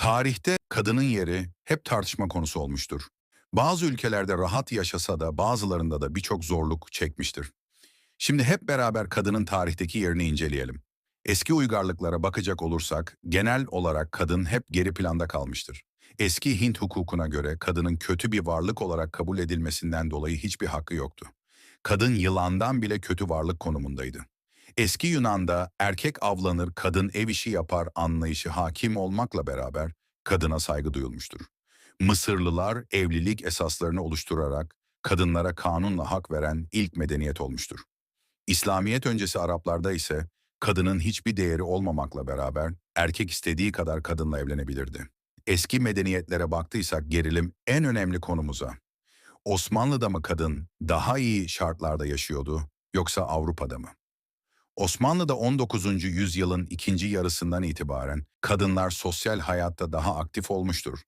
Tarihte kadının yeri hep tartışma konusu olmuştur. Bazı ülkelerde rahat yaşasa da bazılarında da birçok zorluk çekmiştir. Şimdi hep beraber kadının tarihteki yerini inceleyelim. Eski uygarlıklara bakacak olursak genel olarak kadın hep geri planda kalmıştır. Eski Hint hukukuna göre kadının kötü bir varlık olarak kabul edilmesinden dolayı hiçbir hakkı yoktu. Kadın yılandan bile kötü varlık konumundaydı. Eski Yunan'da erkek avlanır, kadın ev işi yapar anlayışı hakim olmakla beraber kadına saygı duyulmuştur. Mısırlılar evlilik esaslarını oluşturarak kadınlara kanunla hak veren ilk medeniyet olmuştur. İslamiyet öncesi Araplarda ise kadının hiçbir değeri olmamakla beraber erkek istediği kadar kadınla evlenebilirdi. Eski medeniyetlere baktıysak gerilim en önemli konumuza. Osmanlı'da mı kadın daha iyi şartlarda yaşıyordu yoksa Avrupa'da mı? Osmanlı'da 19. yüzyılın ikinci yarısından itibaren kadınlar sosyal hayatta daha aktif olmuştur.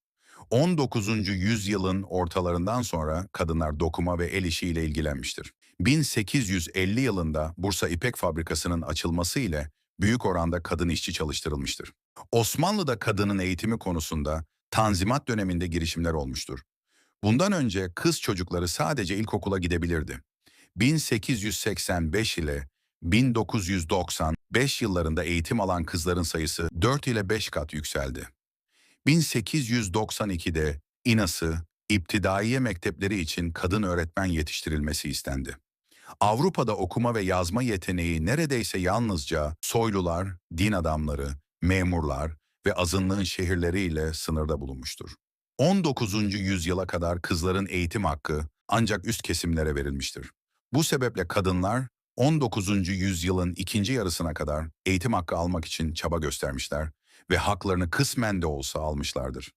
19. yüzyılın ortalarından sonra kadınlar dokuma ve el işiyle ilgilenmiştir. 1850 yılında Bursa İpek Fabrikası'nın açılması ile büyük oranda kadın işçi çalıştırılmıştır. Osmanlı'da kadının eğitimi konusunda Tanzimat döneminde girişimler olmuştur. Bundan önce kız çocukları sadece ilkokula gidebilirdi. 1885 ile 1995 yıllarında eğitim alan kızların sayısı 4 ile 5 kat yükseldi. 1892'de İNAS'ı, İptidaiye mektepleri için kadın öğretmen yetiştirilmesi istendi. Avrupa'da okuma ve yazma yeteneği neredeyse yalnızca soylular, din adamları, memurlar ve azınlığın şehirleriyle sınırda bulunmuştur. 19. yüzyıla kadar kızların eğitim hakkı ancak üst kesimlere verilmiştir. Bu sebeple kadınlar 19. yüzyılın ikinci yarısına kadar eğitim hakkı almak için çaba göstermişler ve haklarını kısmen de olsa almışlardır.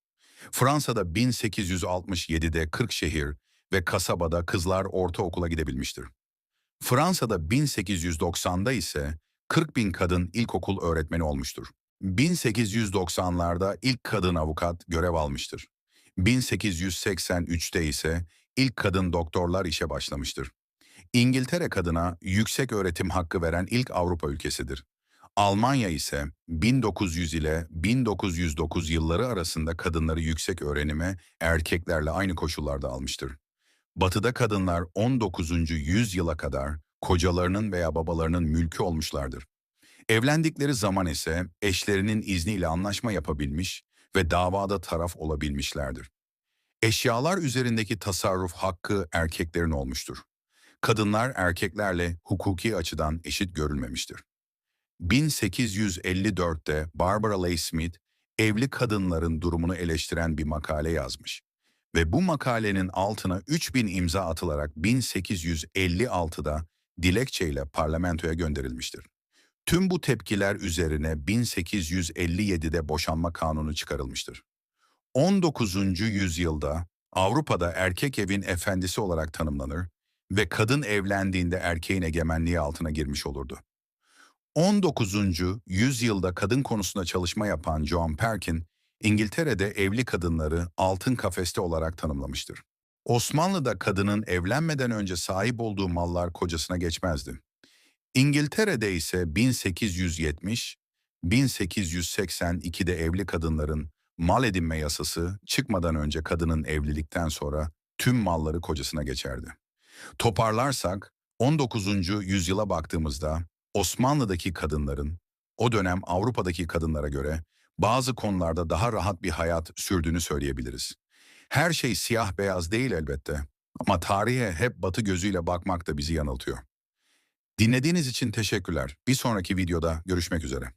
Fransa'da 1867'de 40 şehir ve kasabada kızlar ortaokula gidebilmiştir. Fransa'da 1890'da ise 40 bin kadın ilkokul öğretmeni olmuştur. 1890'larda ilk kadın avukat görev almıştır. 1883'te ise ilk kadın doktorlar işe başlamıştır. İngiltere kadına yüksek öğretim hakkı veren ilk Avrupa ülkesidir. Almanya ise 1900 ile 1909 yılları arasında kadınları yüksek öğrenime erkeklerle aynı koşullarda almıştır. Batı'da kadınlar 19. yüzyıla kadar kocalarının veya babalarının mülkü olmuşlardır. Evlendikleri zaman ise eşlerinin izniyle anlaşma yapabilmiş ve davada taraf olabilmişlerdir. Eşyalar üzerindeki tasarruf hakkı erkeklerin olmuştur. Kadınlar erkeklerle hukuki açıdan eşit görülmemiştir. 1854'te Barbara Leigh Smith, evli kadınların durumunu eleştiren bir makale yazmış. Ve bu makalenin altına 3000 imza atılarak 1856'da dilekçeyle parlamentoya gönderilmiştir. Tüm bu tepkiler üzerine 1857'de boşanma kanunu çıkarılmıştır. 19. yüzyılda Avrupa'da erkek evin efendisi olarak tanımlanır ve kadın evlendiğinde erkeğin egemenliği altına girmiş olurdu. 19. yüzyılda kadın konusunda çalışma yapan John Perkin, İngiltere'de evli kadınları altın kafeste olarak tanımlamıştır. Osmanlı'da kadının evlenmeden önce sahip olduğu mallar kocasına geçmezdi. İngiltere'de ise 1870-1882'de evli kadınların mal edinme yasası çıkmadan önce kadının evlilikten sonra tüm malları kocasına geçerdi. Toparlarsak 19. yüzyıla baktığımızda Osmanlı'daki kadınların o dönem Avrupa'daki kadınlara göre bazı konularda daha rahat bir hayat sürdüğünü söyleyebiliriz. Her şey siyah beyaz değil elbette ama tarihe hep batı gözüyle bakmak da bizi yanıltıyor. Dinlediğiniz için teşekkürler. Bir sonraki videoda görüşmek üzere.